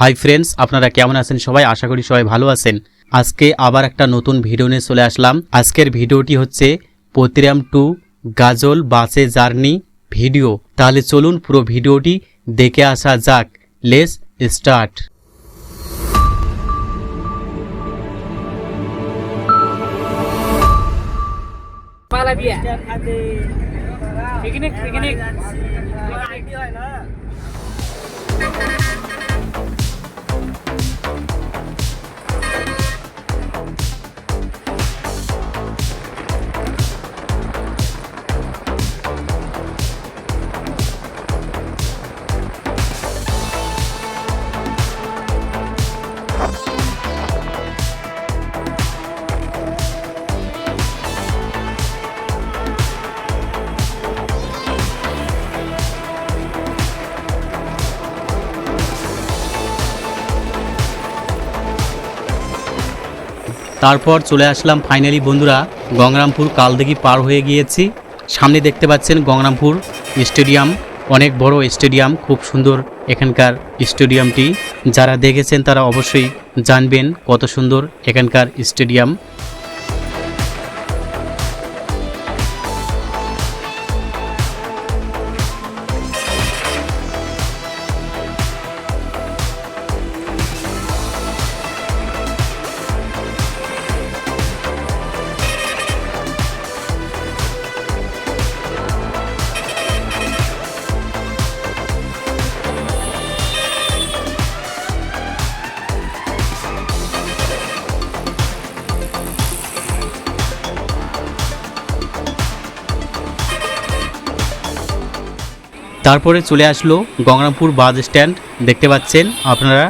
Hi friends আপনারা কেমন আছেন সবাই? আশা করি সবাই ভালো আছেন। আজকে আবার একটা নতুন ভিডিও নিয়ে চলে আসলাম। আজকের ভিডিওটি হচ্ছে পতিরাম টু গাজল বাসে জার্নি ভিডিও। তাহলে চলুন পুরো ভিডিওটি দেখে আসা যাক। Let's start. Pala biya. তারপর চলে আসলাম ফাইনালি বন্ধুরা, গঙ্গরামপুর কালদিঘি পার হয়ে গিয়েছি। সামনে দেখতে পাচ্ছেন গঙ্গরামপুর স্টেডিয়াম, অনেক বড় স্টেডিয়াম, খুব সুন্দর এখানকার স্টেডিয়ামটি। যারা দেখেছেন তারা অবশ্যই জানবেন কত সুন্দর এখানকার স্টেডিয়াম। তারপরে চলে আসলো গঙ্গারামপুর বাস স্ট্যান্ড। দেখতে পাচ্ছেন আপনারা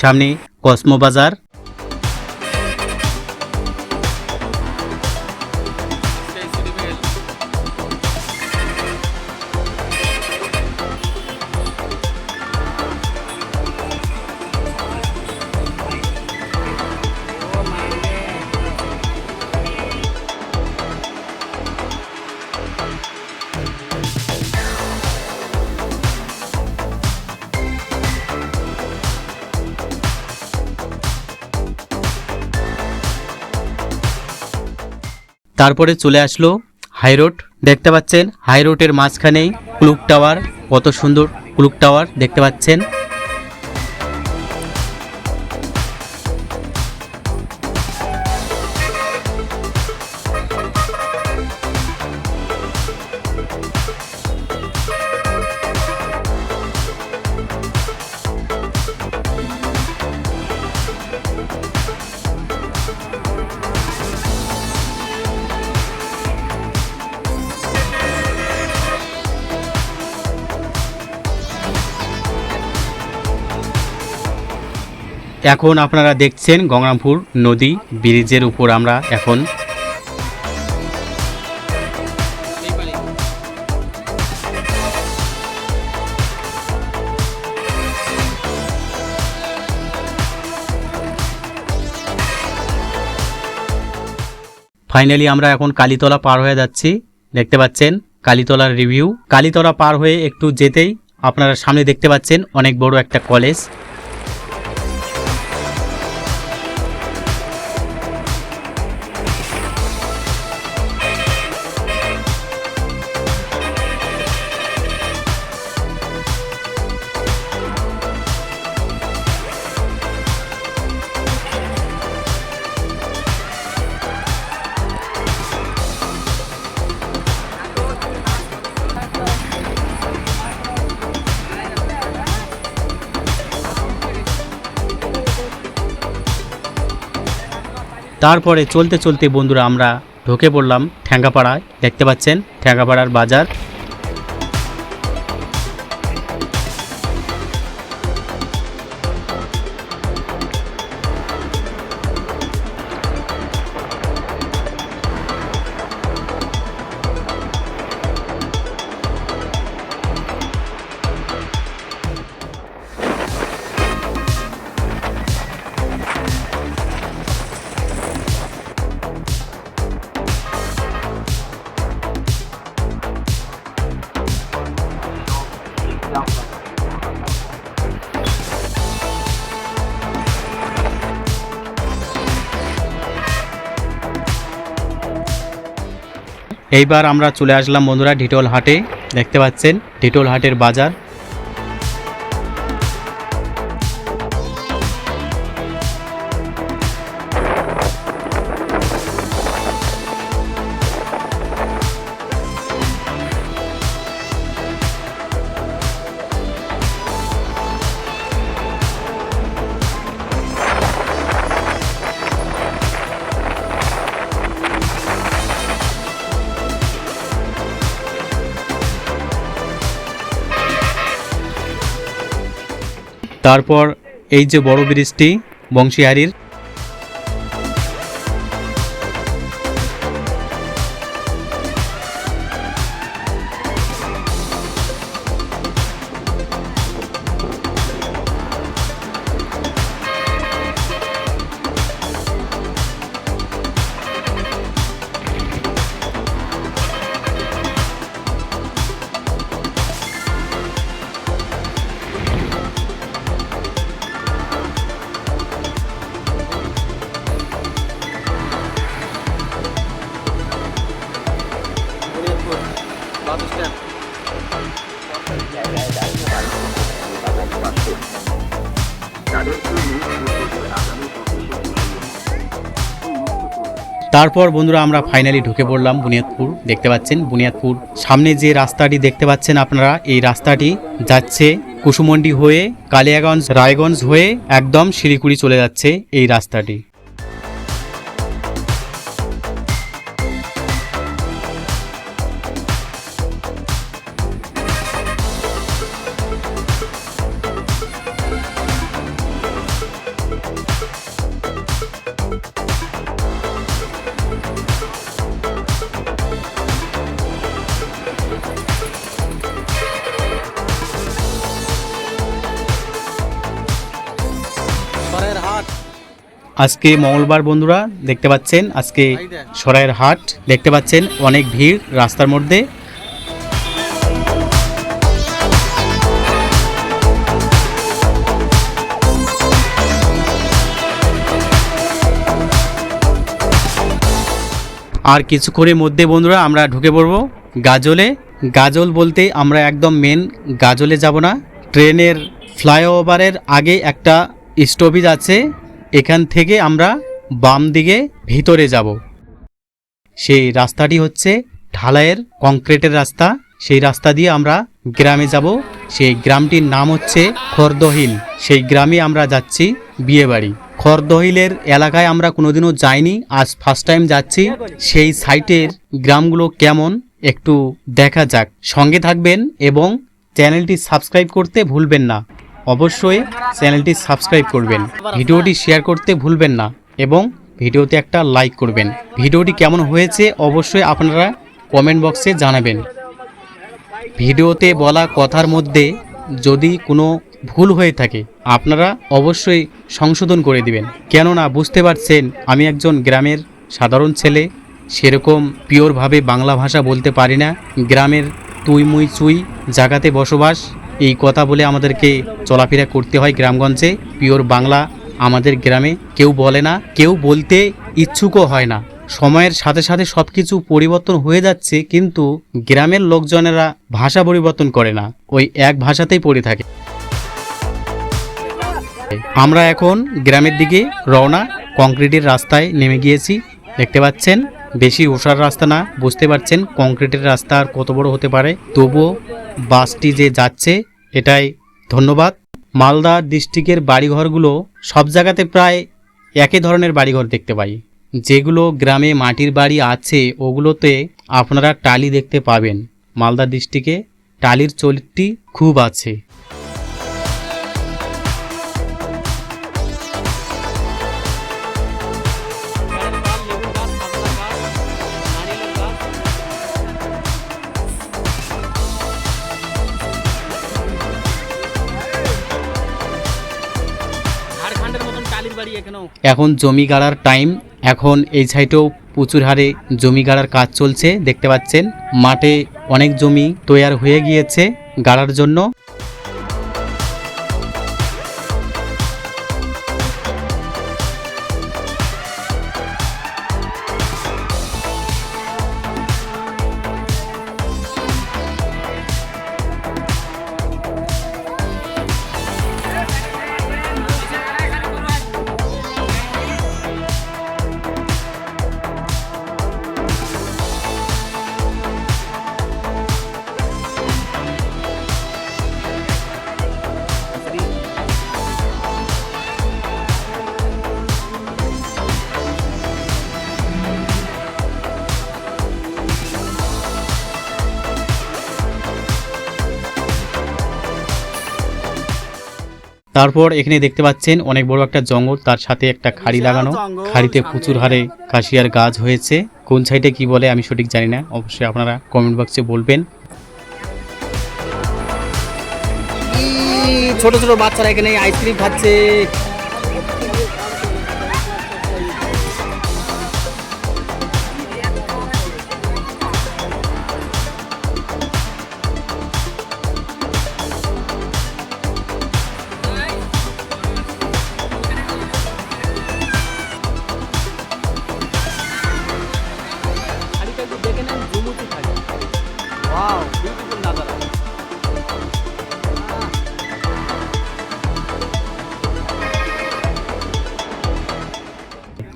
সামনে কসমো বাজার। তারপরে চলে আসলো হাইরোড দেখতে পাচ্ছেন হাইরোডের মাঝখানেই ক্লুক টাওয়ার। কত সুন্দর ক্লুক টাওয়ার দেখতে পাচ্ছেন। এখন আপনারা দেখছেন গঙ্গরামপুর নদী ব্রিজের উপর আমরা এখন। ফাইনালি আমরা এখন কালীতলা পার হয়ে যাচ্ছি। দেখতে পাচ্ছেন কালীতলার রিভিউ কালীতলা পার হয়ে একটু যেতেই আপনারা সামনে দেখতে পাচ্ছেন অনেক বড় একটা কলেজ তারপরে চলতে চলতে বন্ধুরা আমরা ঢুকে পড়লাম ঠ্যাঙ্গাপাড়ায়। দেখতে পাচ্ছেন ঠ্যাঙ্গাপাড়ার বাজার। এইবার আমরা চলে আসলাম বন্ধুরা ঢিটোল হাটে। দেখতে পাচ্ছেন ঢিটোল হাটের বাজার। তারপর এই যে বড় ব্রিজটি বংশীহারির তারপর বন্ধুরা আমরা ফাইনালি ঢুকে পড়লাম বুনিয়াদপুর। দেখতে পাচ্ছেন বুনিয়াদপুর। সামনে যে রাস্তাটি দেখতে পাচ্ছেন আপনারা, এই রাস্তাটি যাচ্ছে কুসুমন্ডি হয়ে কালিয়াগঞ্জ, রায়গঞ্জ হয়ে একদম শিলিগুড়ি চলে যাচ্ছে এই রাস্তাটি। আজকে মঙ্গলবার বন্ধুরা, দেখতে পাচ্ছেন আজকে সরাইয়ের হাট, দেখতে পাচ্ছেন অনেক ভিড় রাস্তার মধ্যে। আর কিছুক্ষণের মধ্যে বন্ধুরা, আমরা ঢুকে পড়ব গাজলে। গাজল বলতে আমরা একদম মেন গাজলে যাব না। ট্রেনের ফ্লাইওভারের আগে একটা স্টপেজ আছে। এখান থেকে আমরা বাম দিকে ভিতরে যাব। সেই রাস্তাটি হচ্ছে ঢালাইয়ের কংক্রিটের রাস্তা। সেই রাস্তা দিয়ে আমরা গ্রামে যাব। সেই গ্রামটির নাম হচ্ছে খর্দহিল। সেই গ্রামে আমরা যাচ্ছি বিয়েবাড়ি। খর্দহিলের এলাকায় আমরা কোনোদিনও যাইনি। আজ ফার্স্ট টাইম যাচ্ছি। সেই সাইটের গ্রামগুলো কেমন একটু দেখা যাক। সঙ্গে থাকবেন এবং চ্যানেলটি সাবস্ক্রাইব করতে ভুলবেন না। অবশ্যই চ্যানেলটি সাবস্ক্রাইব করবেন। ভিডিওটি শেয়ার করতে ভুলবেন না এবং ভিডিওতে একটা লাইক করবেন। ভিডিওটি কেমন হয়েছে অবশ্যই আপনারা কমেন্ট বক্সে জানাবেন। ভিডিওতে বলা কথার মধ্যে যদি কোনো ভুল হয়ে থাকে, আপনারা অবশ্যই সংশোধন করে দিবেন। কেননা বুঝতে পারছেন, আমি একজন গ্রামের সাধারণ ছেলে, সেরকম পিওরভাবে বাংলা ভাষা বলতে পারি না। গ্রামের তুই মুই চুই জাগাতে বসবাস এই কথা বলে আমাদেরকে চলাফেরা করতে হয় গ্রামগঞ্জে। পিওর বাংলা আমাদের গ্রামে কেউ বলে না, কেউ বলতে ইচ্ছুকও হয় না। সময়ের সাথে সাথে সব কিছু পরিবর্তন হয়ে যাচ্ছে, কিন্তু গ্রামের লোকজনেরা ভাষা পরিবর্তন করে না, ওই এক ভাষাতেই পড়ে থাকে। আমরা এখন গ্রামের দিকে রওনা, কংক্রিটের রাস্তায় নেমে গিয়েছি। দেখতে পাচ্ছেন, বেশি ওষার রাস্তা না, বুঝতে পারছেন, কংক্রিটের রাস্তা আর কত বড় হতে পারে। তবুও বাসটি যে যাচ্ছে এটাই। ধন্যবাদ। মালদা ডিস্ট্রিক্টের বাড়িঘরগুলো সব জায়গাতে প্রায় একই ধরনের বাড়িঘর দেখতে পাই। যেগুলো গ্রামে মাটির বাড়ি আছে, ওগুলোতে আপনারা টালি দেখতে পাবেন। মালদা ডিস্ট্রিক্টে টালির চলিটি খুব আছে। এখন জমি গাড়ার টাইম এখন এই সাইডেও প্রচুর হারে জমি গাড়ার কাজ চলছে। দেখতে পাচ্ছেন, মাঠে অনেক জমি তৈয়ার হয়ে গিয়েছে গাড়ার জন্য। তারপর এখানে দেখতে পাচ্ছেন অনেক বড় একটা জঙ্গল তার সাথে একটা খাড়ি লাগানো। খাড়িতে প্রচুর হারে কাশিয়ার গাছ হয়েছে। কোন সাইডে কি বলে আমি সঠিক জানি না অবশ্যই আপনারা কমেন্ট বক্সে বলবেন। ছোট ছোট বাচ্চারা এখানে আইসক্রিম খাচ্ছে।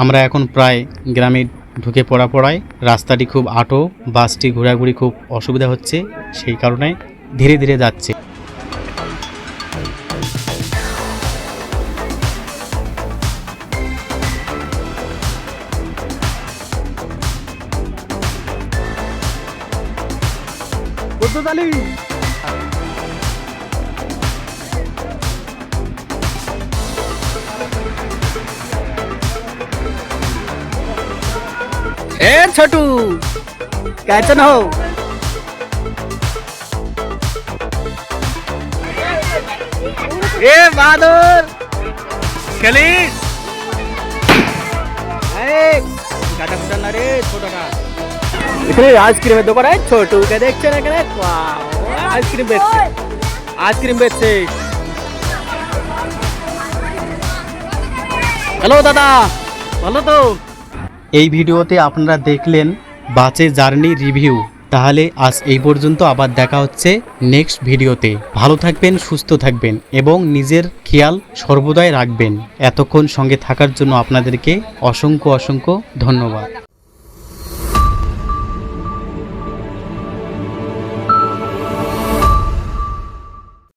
আমরা এখন প্রায় গ্রামে ঢুকে পড়া পড়ায় রাস্তাটি খুব আটো, বাসটি ঘোরাঘুরি খুব অসুবিধা হচ্ছে, সেই কারণে ধীরে ধীরে যাচ্ছে। বুদ্ধতালি ए, छोटू कैचन हो. ए, बहादुर खेली रे, छोटा का? इतनी आइसक्रीम दोपहर है छोटू क्या देख चले करे आइसक्रीम बेच आइसक्रीम बेच से हेलो दादा. भलो तो. এই ভিডিওতে আপনারা দেখলেন বাসে জার্নি রিভিউ। তাহলে আজ এই পর্যন্ত আবার দেখা হচ্ছে নেক্সট ভিডিওতে। ভালো থাকবেন, সুস্থ থাকবেন এবং নিজের খেয়াল সর্বদাই রাখবেন। এতক্ষণ সঙ্গে থাকার জন্য আপনাদেরকে অসংখ্য অসংখ্য ধন্যবাদ।